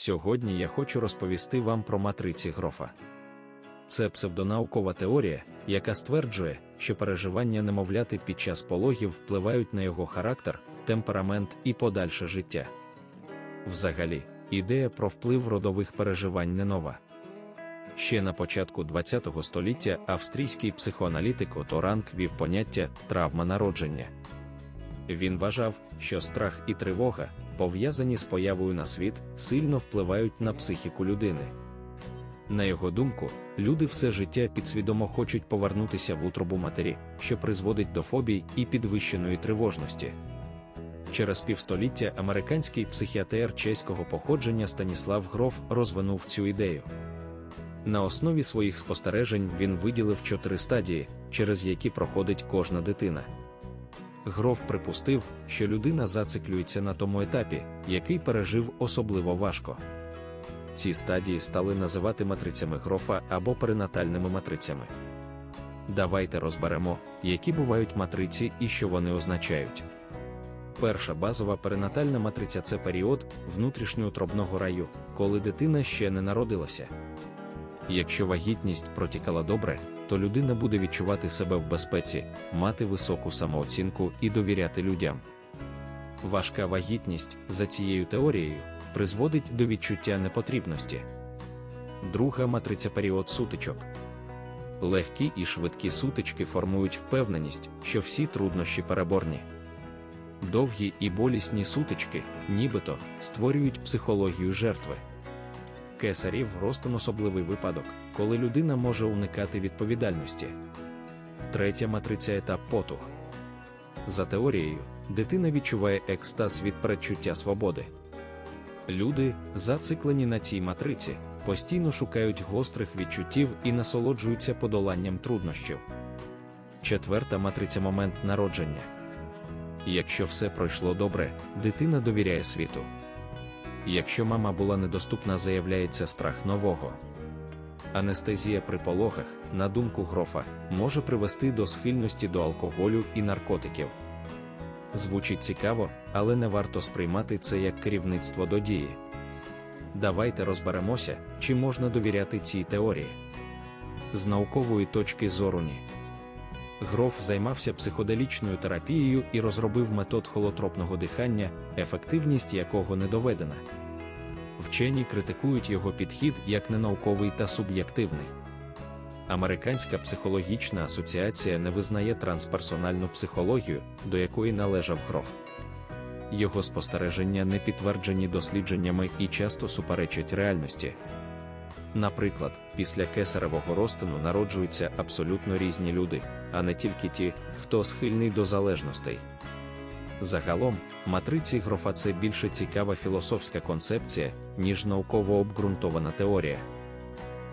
Сьогодні я хочу розповісти вам про матриці Грофа. Це псевдонаукова теорія, яка стверджує, що переживання немовляти під час пологів впливають на його характер, темперамент і подальше життя. Взагалі, ідея про вплив родових переживань не нова. Ще на початку ХХ століття австрійський психоаналітик Ото Ранк вів поняття травма народження. Він вважав, що страх і тривога, пов'язані з появою на світ, сильно впливають на психіку людини. На його думку, люди все життя підсвідомо хочуть повернутися в утробу матері, що призводить до фобій і підвищеної тривожності. Через півстоліття американський психіатр чеського походження Станіслав Гроф розвинув цю ідею. На основі своїх спостережень він виділив чотири стадії, через які проходить кожна дитина. Гроф припустив, що людина зациклюється на тому етапі, який пережив особливо важко. Ці стадії стали називати матрицями грофа або перинатальними матрицями. Давайте розберемо, які бувають матриці і що вони означають. Перша базова перинатальна матриця це період внутрішньоутробного раю, коли дитина ще не народилася. Якщо вагітність протікала добре, то людина буде відчувати себе в безпеці, мати високу самооцінку і довіряти людям. Важка вагітність, за цією теорією, призводить до відчуття непотрібності. Друга матриця період сутичок. Легкі і швидкі сутички формують впевненість, що всі труднощі переборні. Довгі і болісні сутички, нібито, створюють психологію жертви. Кесарів ростин особливий випадок, коли людина може уникати відповідальності. Третя матриця етап потух. За теорією, дитина відчуває екстаз від передчуття свободи. Люди, зациклені на цій матриці, постійно шукають гострих відчуттів і насолоджуються подоланням труднощів. Четверта матриця момент народження. Якщо все пройшло добре, дитина довіряє світу. Якщо мама була недоступна, заявляється страх нового. Анестезія при пологах, на думку грофа, може привести до схильності до алкоголю і наркотиків. Звучить цікаво, але не варто сприймати це як керівництво до дії. Давайте розберемося, чи можна довіряти цій теорії. З наукової точки зору ні. Гроф займався психоделічною терапією і розробив метод холотропного дихання, ефективність якого не доведена. Вчені критикують його підхід як ненауковий та суб'єктивний. Американська психологічна асоціація не визнає трансперсональну психологію, до якої належав Гроф. Його спостереження не підтверджені дослідженнями і часто суперечать реальності. Наприклад, після кесаревого розтину народжуються абсолютно різні люди, а не тільки ті, хто схильний до залежностей. Загалом, матриці грофа це більше цікава філософська концепція, ніж науково обґрунтована теорія.